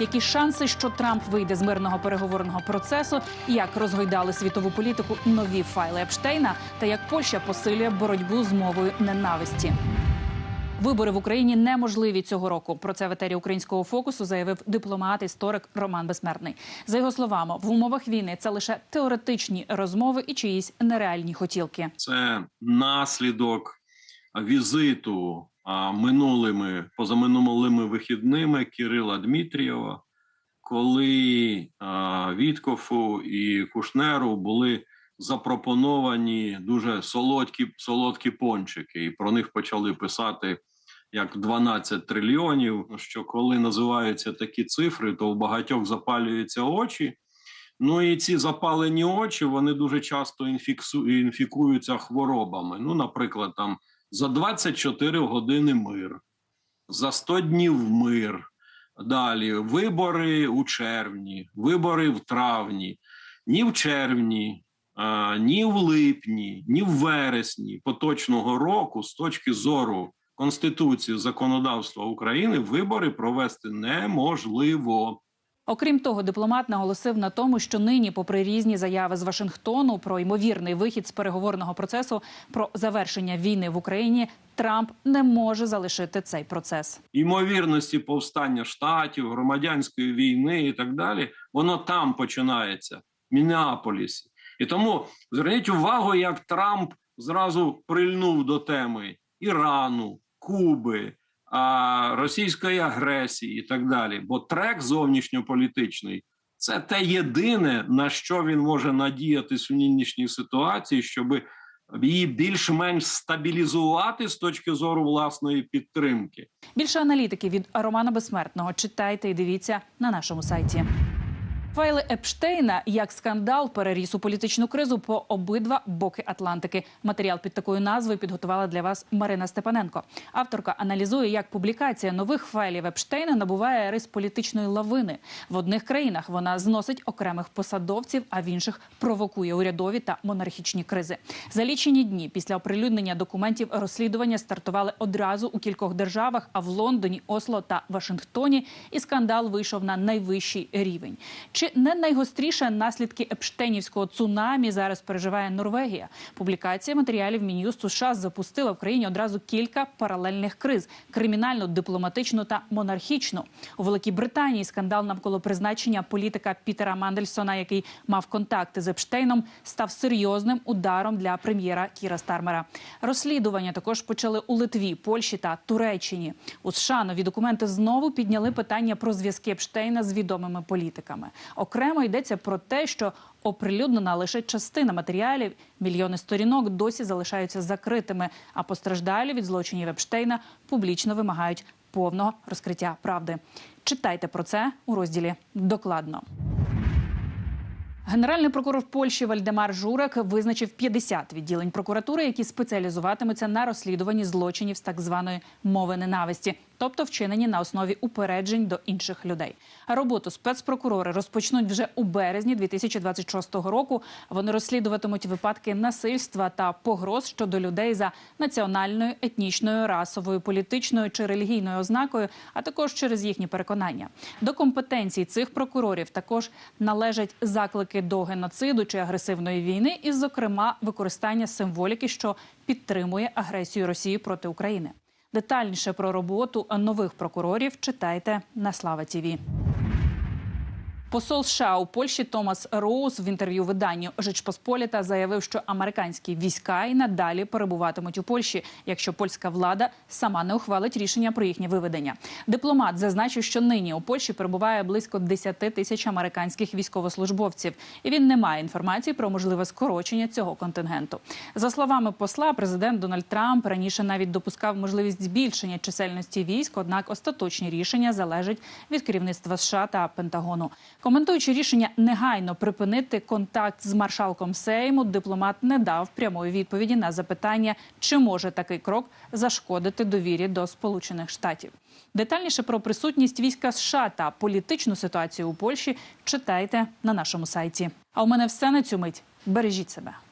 які шанси, що Трамп вийде з мирного переговорного процесу, як розгойдали світову політику нові файли Епштейна, та як Польща посилює боротьбу з мовою ненависті. Вибори в Україні неможливі цього року. Про це в етері українського фокусу заявив дипломат історик Роман Безсмертний. За його словами, в умовах війни це лише теоретичні розмови і чиїсь нереальні хотілки. це наслідок візиту минулими позаминулими вихідними Кирила Дмитрієва, коли Віткофу і Кушнеру були запропоновані дуже солодкі, солодкі пончики, і про них почали писати. Як 12 трильйонів, що коли називаються такі цифри, то в багатьох запалюються очі. Ну і ці запалені очі вони дуже часто інфікуються хворобами. Ну, наприклад, там за 24 години мир, за 100 днів мир. Далі вибори у червні, вибори в травні, ні в червні, а, ні в липні, ні в вересні поточного року, з точки зору Конституції законодавства України, вибори провести неможливо. Окрім того, дипломат наголосив на тому, що нині, попри різні заяви з Вашингтону про ймовірний вихід з переговорного процесу про завершення війни в Україні, Трамп не може залишити цей процес. ймовірності повстання штатів, громадянської війни і так далі, воно там починається, в Мінеаполісі. І тому зверніть увагу, як Трамп зразу прильнув до теми Ірану, Куби, російської агресії і так далі. Бо трек зовнішньополітичний це те єдине, на що він може надіятись в нинішній ситуації, щоб її більш-менш стабілізувати з точки зору власної підтримки. Більше аналітики від Романа Безсмертного читайте і дивіться на нашому сайті. Файли Епштейна як скандал переріс у політичну кризу по обидва боки Атлантики. Матеріал під такою назвою підготувала для вас Марина Степаненко. Авторка аналізує, як публікація нових файлів Епштейна набуває рис політичної лавини. В одних країнах вона зносить окремих посадовців, а в інших провокує урядові та монархічні кризи. За лічені дні після оприлюднення документів розслідування стартували одразу у кількох державах, а в Лондоні, Осло та Вашингтоні. І скандал вийшов на найвищий рівень. Чи не найгостріше наслідки Епштейнівського цунамі зараз переживає Норвегія? Публікація матеріалів Мін'юсту США запустила в країні одразу кілька паралельних криз: кримінальну, дипломатичну та монархічну. У Великій Британії скандал навколо призначення політика Пітера Мандельсона, який мав контакти з Епштейном, став серйозним ударом для прем'єра Кіра Стармера. Розслідування також почали у Литві, Польщі та Туреччині. У США нові документи знову підняли питання про зв'язки Епштейна з відомими політиками. Окремо йдеться про те, що оприлюднена лише частина матеріалів. Мільйони сторінок досі залишаються закритими. А постраждалі від злочинів Епштейна публічно вимагають повного розкриття правди. Читайте про це у розділі докладно. Генеральний прокурор Польщі Вальдемар Журек визначив 50 відділень прокуратури, які спеціалізуватимуться на розслідуванні злочинів з так званої мови ненависті, тобто вчинені на основі упереджень до інших людей. Роботу спецпрокурори розпочнуть вже у березні 2026 року. Вони розслідуватимуть випадки насильства та погроз щодо людей за національною, етнічною, расовою, політичною чи релігійною ознакою, а також через їхні переконання. До компетенцій цих прокурорів також належать заклики до геноциду чи агресивної війни, і, зокрема, використання символіки, що підтримує агресію Росії проти України. Детальніше про роботу нових прокурорів читайте на Слава Тіві. Посол США у Польщі Томас Роуз в інтерв'ю виданню Жичпосполіта заявив, що американські війська і надалі перебуватимуть у Польщі, якщо польська влада сама не ухвалить рішення про їхнє виведення. Дипломат зазначив, що нині у Польщі перебуває близько 10 тисяч американських військовослужбовців, і він не має інформації про можливе скорочення цього контингенту. За словами посла, президент Дональд Трамп раніше навіть допускав можливість збільшення чисельності військ однак остаточні рішення залежать від керівництва США та Пентагону. Коментуючи рішення негайно припинити контакт з маршалком Сейму, дипломат не дав прямої відповіді на запитання, чи може такий крок зашкодити довірі до Сполучених Штатів. Детальніше про присутність війська США та політичну ситуацію у Польщі читайте на нашому сайті. А у мене все на цю мить. Бережіть себе.